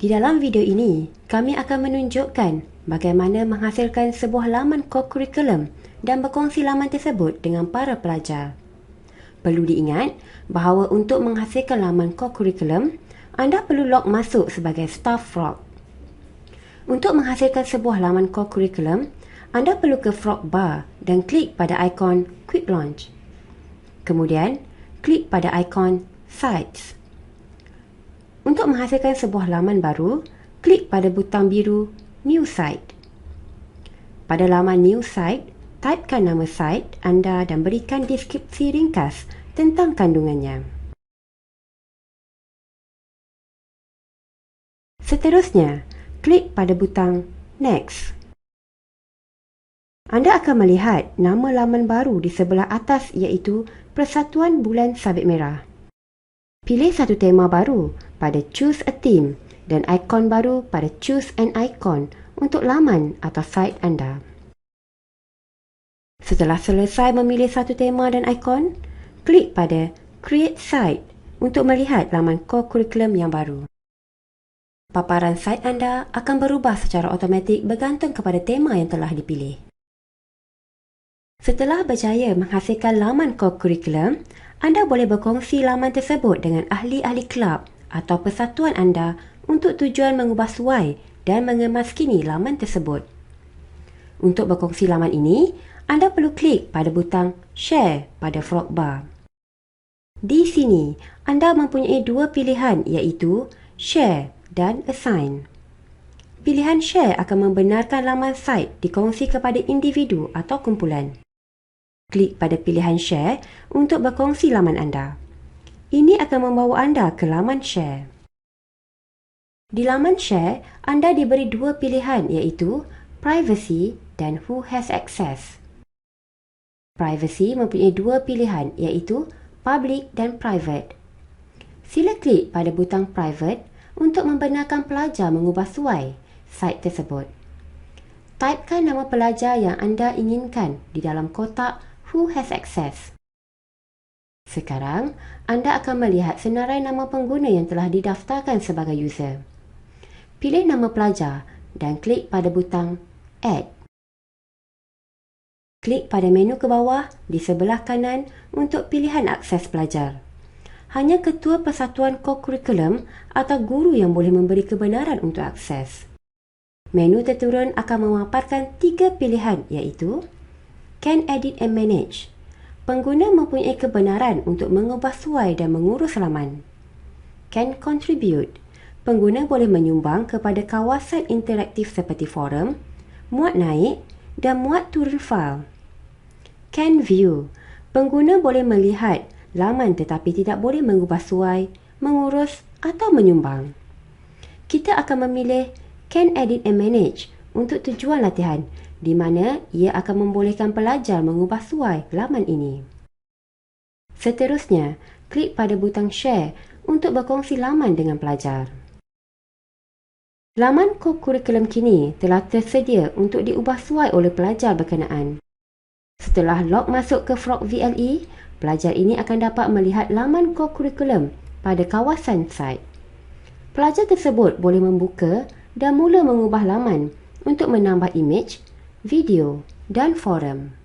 Di dalam video ini, kami akan menunjukkan bagaimana menghasilkan sebuah laman core curriculum dan berkongsi laman tersebut dengan para pelajar. Perlu diingat bahawa untuk menghasilkan laman core curriculum, anda perlu log masuk sebagai staff Frog. Untuk menghasilkan sebuah laman core curriculum, anda perlu ke Frog Bar dan klik pada ikon Quick Launch. Kemudian, klik pada ikon Sites. Untuk menghasilkan sebuah laman baru, klik pada butang biru New Site. Pada laman New Site, typekan nama site anda dan berikan deskripsi ringkas tentang kandungannya. Seterusnya, klik pada butang Next. Anda akan melihat nama laman baru di sebelah atas iaitu Persatuan Bulan Sabit Merah. Pilih satu tema baru pada Choose a Theme dan ikon baru pada Choose an Icon untuk laman atau site anda. Setelah selesai memilih satu tema dan ikon, klik pada Create Site untuk melihat laman core curriculum yang baru. Paparan site anda akan berubah secara automatik bergantung kepada tema yang telah dipilih. Setelah berjaya menghasilkan laman core curriculum, anda boleh berkongsi laman tersebut dengan ahli-ahli kelab atau persatuan anda untuk tujuan mengubah suai dan mengemaskini laman tersebut. Untuk berkongsi laman ini, anda perlu klik pada butang Share pada Frog Bar. Di sini, anda mempunyai dua pilihan iaitu Share dan Assign. Pilihan Share akan membenarkan laman site dikongsi kepada individu atau kumpulan klik pada pilihan share untuk berkongsi laman anda. Ini akan membawa anda ke laman share. Di laman share, anda diberi dua pilihan iaitu privacy dan who has access. Privacy mempunyai dua pilihan iaitu public dan private. Sila klik pada butang private untuk membenarkan pelajar mengubah suai site tersebut. Typekan nama pelajar yang anda inginkan di dalam kotak who has access. Sekarang, anda akan melihat senarai nama pengguna yang telah didaftarkan sebagai user. Pilih nama pelajar dan klik pada butang Add. Klik pada menu ke bawah di sebelah kanan untuk pilihan akses pelajar. Hanya ketua persatuan co-curriculum atau guru yang boleh memberi kebenaran untuk akses. Menu terturun akan memaparkan tiga pilihan iaitu can edit and manage. Pengguna mempunyai kebenaran untuk mengubah suai dan mengurus laman. Can contribute. Pengguna boleh menyumbang kepada kawasan interaktif seperti forum, muat naik dan muat turun file. Can view. Pengguna boleh melihat laman tetapi tidak boleh mengubah suai, mengurus atau menyumbang. Kita akan memilih Can edit and manage untuk tujuan latihan di mana ia akan membolehkan pelajar mengubah suai laman ini. Seterusnya, klik pada butang share untuk berkongsi laman dengan pelajar. Laman co-curriculum kini telah tersedia untuk diubah suai oleh pelajar berkenaan. Setelah log masuk ke Frog VLE, pelajar ini akan dapat melihat laman co-curriculum pada kawasan site. Pelajar tersebut boleh membuka dan mula mengubah laman untuk menambah imej video dan forum.